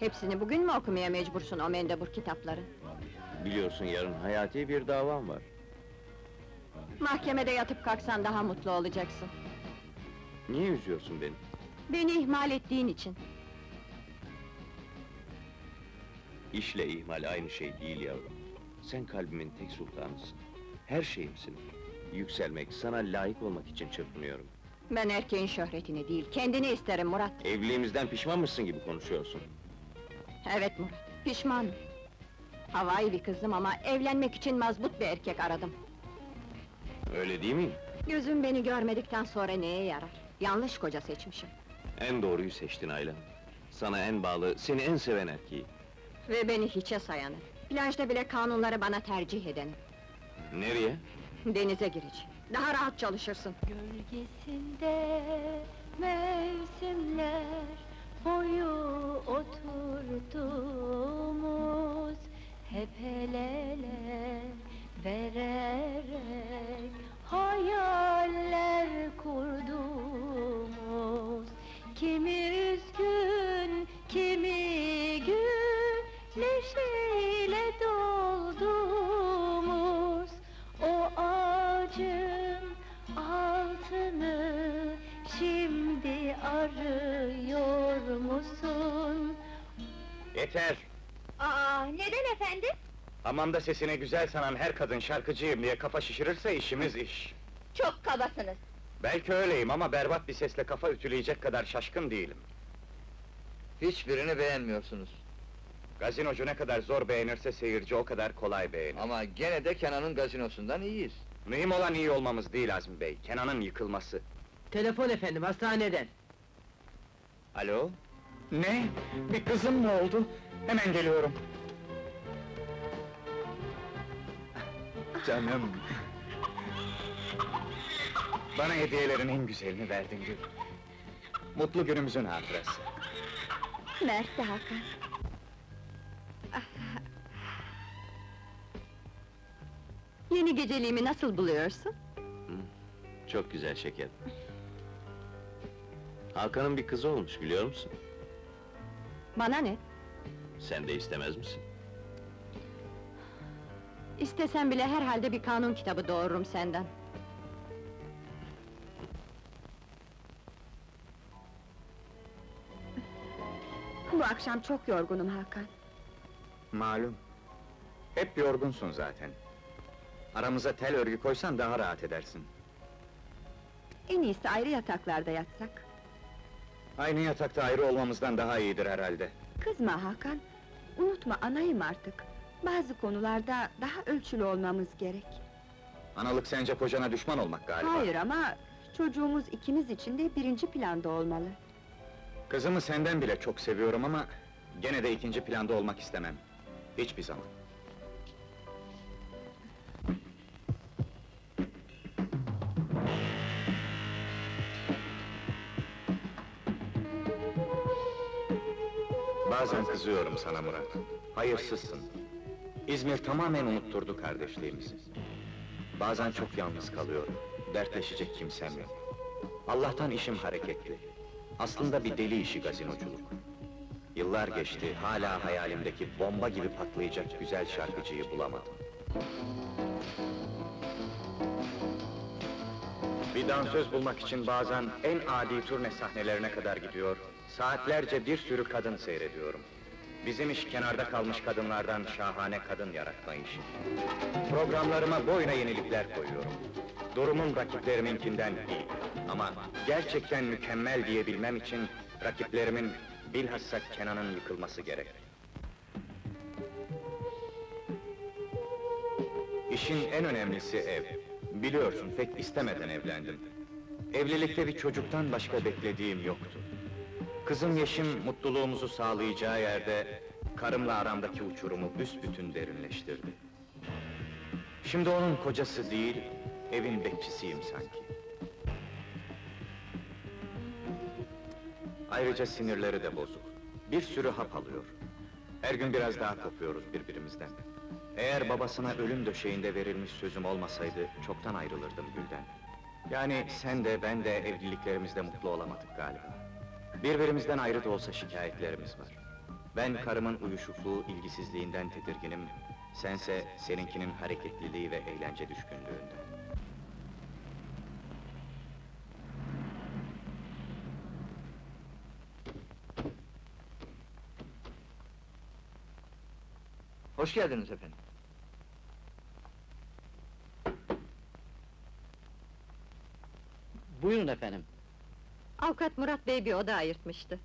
Hepsini bugün mü okumaya mecbursun o mendebur kitapları? Biliyorsun yarın hayati bir davam var. Mahkemede yatıp kalksan daha mutlu olacaksın. Niye üzüyorsun beni? Beni ihmal ettiğin için. İşle ihmal aynı şey değil yavrum. Sen kalbimin tek sultanısın. Her şeyimsin. Yükselmek, sana layık olmak için çırpınıyorum. Ben erkeğin şöhretini değil, kendini isterim Murat. Evliliğimizden pişman mısın gibi konuşuyorsun. Evet Murat, pişmanım. Havai bir kızım ama evlenmek için mazbut bir erkek aradım. Öyle değil miyim? Gözüm beni görmedikten sonra neye yarar? Yanlış koca seçmişim. En doğruyu seçtin Ayla. Sana en bağlı, seni en seven erkeği. Ve beni hiçe sayanı. Plajda bile kanunları bana tercih edeni. Nereye? Denize gireceğim. Daha rahat çalışırsın. Gölgesinde mevsimler boyu oturduğumuz hep el ele vererek hayaller kurduğumuz kimi Yeter! Aa, neden efendim? Hamamda sesine güzel sanan her kadın şarkıcıyım diye kafa şişirirse işimiz iş. Çok kabasınız. Belki öyleyim ama berbat bir sesle kafa ütüleyecek kadar şaşkın değilim. Hiçbirini beğenmiyorsunuz. Gazinocu ne kadar zor beğenirse seyirci o kadar kolay beğenir. Ama gene de Kenan'ın gazinosundan iyiyiz. Mühim olan iyi olmamız değil Azmi Bey, Kenan'ın yıkılması. Telefon efendim, hastaneden. Alo? Ne? Bir kızım mı oldu? Hemen geliyorum. Canım! Bana hediyelerin en güzelini verdin Gül. Mutlu günümüzün hatırası. Mersi Hakan. Yeni geceliğimi nasıl buluyorsun? Çok güzel şeker. Hakan'ın bir kızı olmuş biliyor musun? Bana ne? Sen de istemez misin? İstesem bile herhalde bir kanun kitabı doğururum senden. Bu akşam çok yorgunum Hakan. Malum. Hep yorgunsun zaten. Aramıza tel örgü koysan daha rahat edersin. En iyisi ayrı yataklarda yatsak. Aynı yatakta ayrı olmamızdan daha iyidir herhalde. Kızma Hakan, unutma anayım artık. Bazı konularda daha ölçülü olmamız gerek. Analık sence kocana düşman olmak galiba. Hayır ama çocuğumuz ikimiz için de birinci planda olmalı. Kızımı senden bile çok seviyorum ama... ...gene de ikinci planda olmak istemem. Hiçbir zaman. Bazen kızıyorum sana Murat. Hayırsızsın. İzmir tamamen unutturdu kardeşliğimizi. Bazen çok yalnız kalıyorum. Dertleşecek kimsem yok. Allah'tan işim hareketli. Aslında bir deli işi gazinoculuk. Yıllar geçti, hala hayalimdeki bomba gibi patlayacak güzel şarkıcıyı bulamadım. Bir dansöz bulmak için bazen en adi turne sahnelerine kadar gidiyor, saatlerce bir sürü kadın seyrediyorum. Bizim iş kenarda kalmış kadınlardan şahane kadın yaratma işi. Programlarıma boyuna yenilikler koyuyorum. Durumum rakipleriminkinden iyi. Ama gerçekten mükemmel diyebilmem için rakiplerimin bilhassa Kenan'ın yıkılması gerek. İşin en önemlisi ev. Biliyorsun pek istemeden evlendim. Evlilikte bir çocuktan başka beklediğim yoktu. Kızım Yeşim mutluluğumuzu sağlayacağı yerde karımla aramdaki uçurumu büsbütün derinleştirdi. Şimdi onun kocası değil, evin bekçisiyim sanki. Ayrıca sinirleri de bozuk. Bir sürü hap alıyor. Her gün biraz daha kopuyoruz birbirimizden. Eğer babasına ölüm döşeğinde verilmiş sözüm olmasaydı, çoktan ayrılırdım Gül'den. Yani sen de ben de evliliklerimizde mutlu olamadık galiba. Birbirimizden ayrı da olsa şikayetlerimiz var. Ben karımın uyuşukluğu, ilgisizliğinden tedirginim. Sense seninkinin hareketliliği ve eğlence düşkünlüğünden. Hoş geldiniz efendim. Buyurun efendim. Avukat Murat Bey bir oda ayırtmıştı.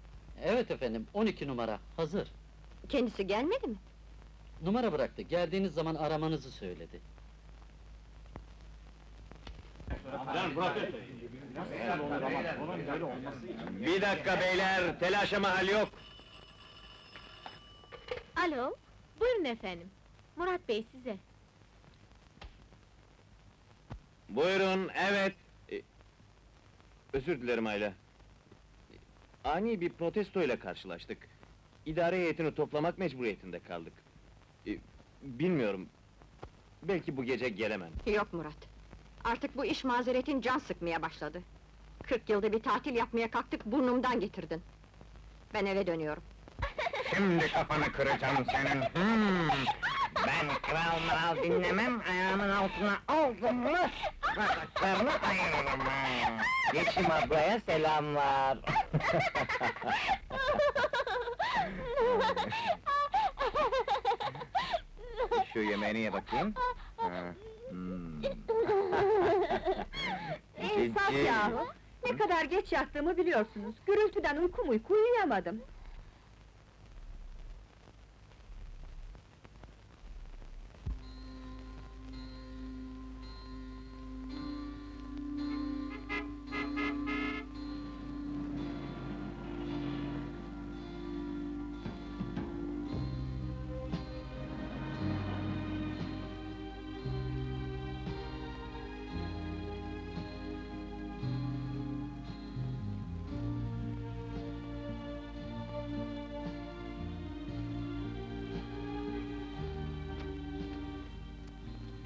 Evet efendim, 12 numara, hazır. Kendisi gelmedi mi? Numara bıraktı, geldiğiniz zaman aramanızı söyledi. Bir dakika beyler, telaşa mahal yok. Alo, buyurun efendim. Murat Bey size. Buyurun, evet. Ee, özür dilerim Ayla. Ani bir protestoyla karşılaştık. İdare heyetini toplamak mecburiyetinde kaldık. Ee, bilmiyorum. Belki bu gece gelemem. Yok Murat. Artık bu iş mazeretin can sıkmaya başladı. Kırk yılda bir tatil yapmaya kalktık, burnumdan getirdin. Ben eve dönüyorum. Şimdi kafanı kıracağım senin. Hmm. Ben kral mral dinlemem, ayağımın altına oldum mu... ...bacaklarını ayırırım ha! Yeşim ablaya selamlar! Şu yemeğini ye bakayım. Ha, hmm. İnsaf Cici. yahu! Ne kadar geç yattığımı biliyorsunuz. Gürültüden uykum uyku uyuyamadım.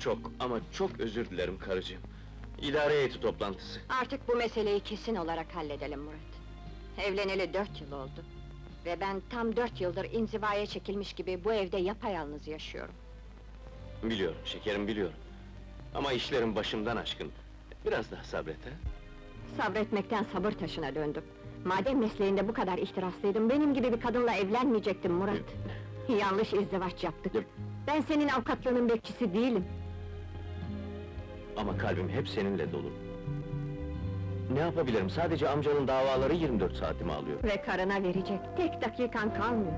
Çok ama çok özür dilerim karıcığım. İdare heyeti toplantısı. Artık bu meseleyi kesin olarak halledelim Murat. Evleneli dört yıl oldu. Ve ben tam dört yıldır inzivaya çekilmiş gibi bu evde yapayalnız yaşıyorum. Biliyorum şekerim, biliyorum. Ama işlerim başımdan aşkın. Biraz daha sabret ha. Sabretmekten sabır taşına döndüm. Madem mesleğinde bu kadar ihtiraslıydın, benim gibi bir kadınla evlenmeyecektin Murat. Yanlış izdivaç yaptık. Yap. Ben senin avukatlığının bekçisi değilim. Ama kalbim hep seninle dolu. Ne yapabilirim? Sadece amcanın davaları 24 saatimi alıyor. Ve karına verecek tek dakikan kalmıyor.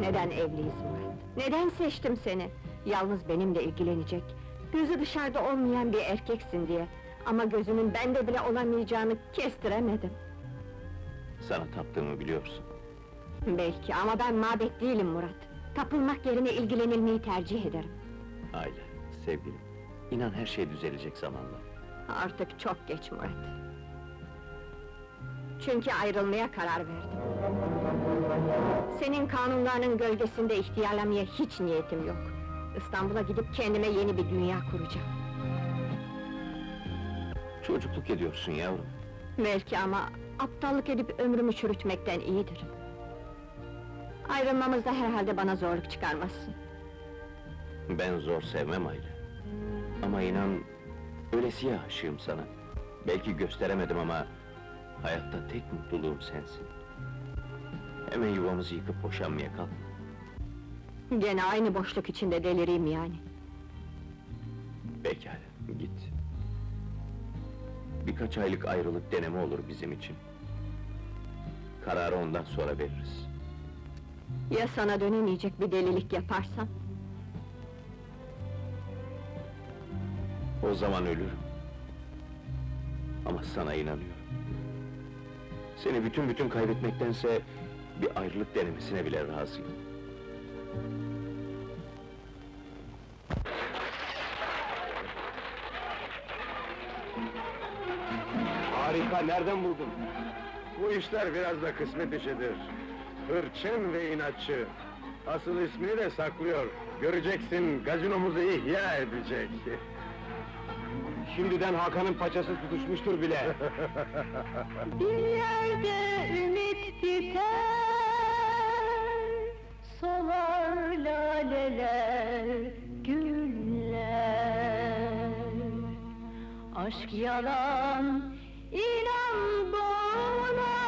Neden evliyiz Murat? Neden seçtim seni? Yalnız benimle ilgilenecek, gözü dışarıda olmayan bir erkeksin diye. Ama gözünün bende bile olamayacağını kestiremedim. Sana taptığımı biliyorsun. Belki ama ben mabet değilim Murat. Tapılmak yerine ilgilenilmeyi tercih ederim. Aile, sevgilim. İnan her şey düzelecek zamanla. Artık çok geç Murat. Çünkü ayrılmaya karar verdim. Senin kanunlarının gölgesinde ihtiyarlamaya hiç niyetim yok. İstanbul'a gidip kendime yeni bir dünya kuracağım. Çocukluk ediyorsun yavrum. Belki ama aptallık edip ömrümü çürütmekten iyidir. Ayrılmamızda herhalde bana zorluk çıkarmazsın. Ben zor sevmem Aile. Ama inan, öylesiye aşığım sana. Belki gösteremedim ama... ...hayatta tek mutluluğum sensin. Hemen yuvamızı yıkıp boşanmaya kalk. Gene aynı boşluk içinde delireyim yani. Pekala, git. Birkaç aylık ayrılık deneme olur bizim için. Kararı ondan sonra veririz. Ya sana dönemeyecek bir delilik yaparsam? O zaman ölürüm. Ama sana inanıyorum. Seni bütün bütün kaybetmektense... ...bir ayrılık denemesine bile razıyım. Harika, nereden buldun? Bu işler biraz da kısmet işidir. Hırçın ve inatçı. Asıl ismini de saklıyor. Göreceksin, gazinomuzu ihya edecek. Şimdiden Hakan'ın paçası tutuşmuştur bile. Bir yerde ümit biter. solar laleler, güller. Aşk yalan, inan bana.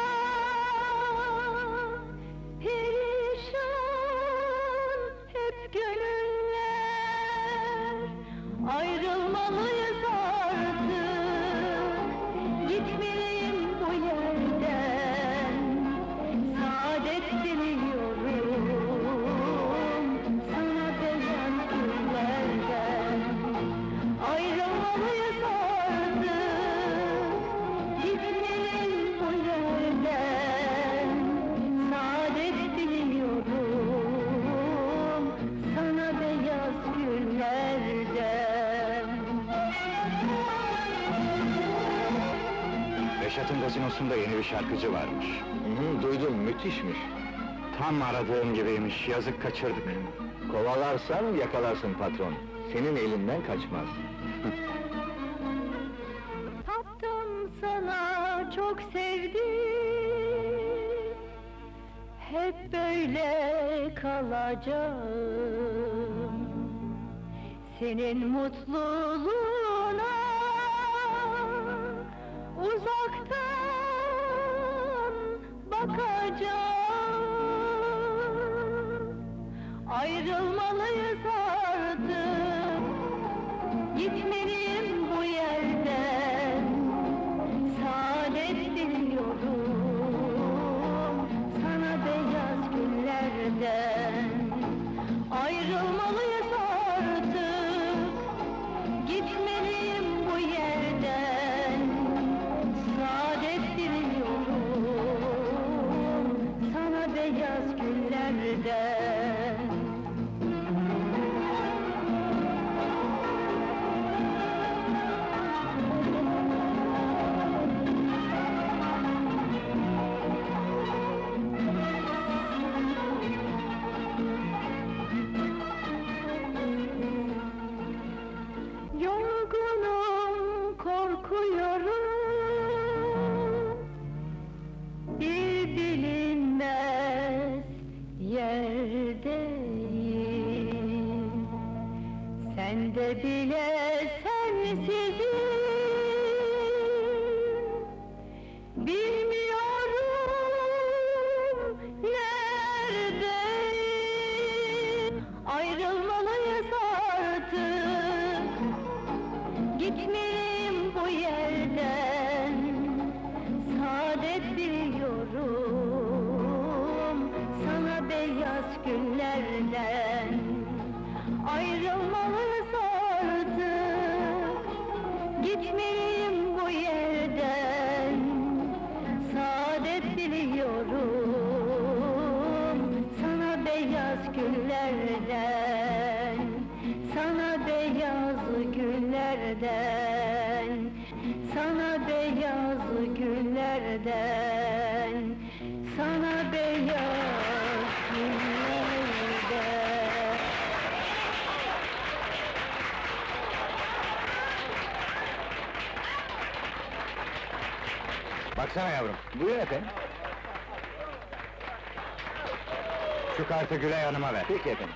Reşat'ın gazinosunda yeni bir şarkıcı varmış. Hı, duydum, müthişmiş. Tam aradığım gibiymiş, yazık kaçırdık. Kovalarsan yakalarsın patron. Senin elinden kaçmaz. Taptım sana çok sevdim Hep böyle kalacağım Senin mutluluğuna Ayrılmalıyız artık. Gitmeliyim Sen de bile sensizim. Bilmiyorum neredeyim. Ayrılmalıyız artık. Gitmeliyim bu yerden. Saadet diliyorum Sana beyaz günlerden. Ayrılmalıyız Gitmeliyim bu yerden. Saadet diliyorum Sana beyaz günlerden Sana beyaz günlerden Sana beyaz günlerden Sana beyaz Baksana yavrum. Buyurun efendim. Şu kartı Gülay Hanım'a ver. Peki efendim.